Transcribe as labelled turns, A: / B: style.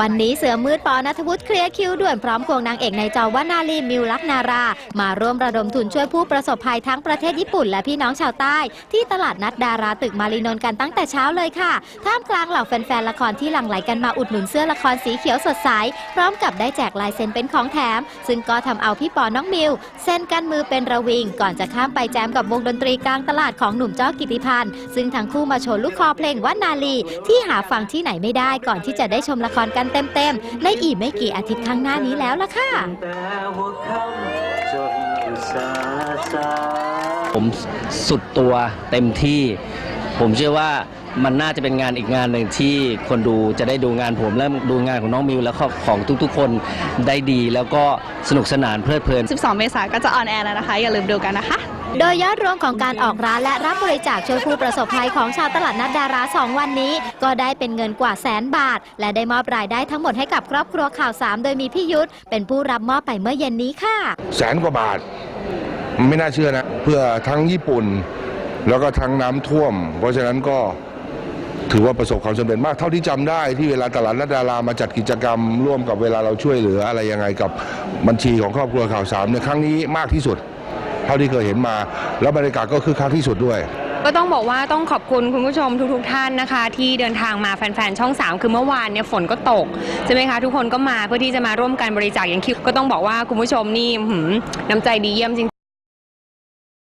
A: วันนี้เสือมืดปอนัทวุฒิเคลียร์คิวด่วนพร้อมควงนางเอกในจอว่านาลีมิวลักนารา มาร่วมระดมทุนช่วยผู้ประสบภัยทั้งประเทศญี่ปุ่นและพี่น้องชาวใต้ ที่ตลาดนัดดาราตึกมารีนนท์กันตั้งแต่เช้าเลยค่ะท่ามกลางเหล่าแฟนๆละครที่หลั่งไหลกันมาอุดหนุนเสื้อละครสีเขียวสดใส พร้อมกับได้แจกลายเซ็นเป็นของแถม ซึ่งก็ทำเอาพี่ปอน้องมิวเซ็นกันมือเป็นระวิง ก่อนจะข้ามไปแจมกับวงดนตรีกลางตลาดของหนุ่มจ้อกิติพันธ์ซึ่งทั้งคู่มาโชว์ลูกคอเพลงว่านาลีที่หาฟังที่ไหนไม่ได้ก่อนที่จะได้ชมละครกันเต็มๆ ในอีกไม่กี่อาทิตย์ข้างหน้านี้แล้วล่ะค่ะ
B: แต่หัวค่ำจนอุตสาสาย
C: ผมสุดตัวเต็มที่ ผมเชื่อว่ามันน่าจะเป็นงานอีกงานหนึ่งที่คนดูจะได้ดูงานผมและดูงานของน้องมิวแล้วก็ของทุกๆ คนได้ดีแล้วก็สนุกสนานเพลิดเพลิน
D: 12 เมษายนก็จะออนแอร์แล้วนะคะ อย่าลืมดูกันนะคะ
A: โดยยอดรวมของการออกร้านและรับบริจาคช่วยผู้ประสบภัยของชาวตลาดนัดดารา 2 วันนี้ ก็ได้เป็นเงินกว่าแสนบาท และได้มอบรายได้ทั้งหมดให้กับครอบครัวข่าวสามโดยมีพี่ยุทธเป็นผู้รับมอบไปเมื่อเย็นนี้ค่ะ
E: แสนกว่าบาท ไม่น่าเชื่อนะ เพื่อทั้งญี่ปุ่น แล้วก็ทั้งน้ำท่วม เพราะฉะนั้นก็ถือว่าประสบความสำเร็จมากเท่าที่จำได้ที่เวลาตลาดนัดดารามาจัดกิจกรรม ร่วมกับเวลาเราช่วยเหลืออะไรยังไงกับบัญชีของครอบครัวข่าวสามในครั้งนี้มากที่สุด เท่าที่เคยเห็นมา แล้วบรรยากาศก็คือคักที่สุดด้วย
F: ก็ต้องบอกว่าต้องขอบคุณคุณผู้ชมทุกๆทท่านนะคะ ที่เดินทางมาแฟนๆช่อง 3 คือเมื่อวานเนี่ยฝนก็ตกใช่ไหมคะทุกคนก็มาเพื่อที่จะมาร่วมกันบริจาคอย่างคิดก็ต้องบอกว่าคุณผู้ชมนี่หืมน้ำใจดีเยี่ยมจริง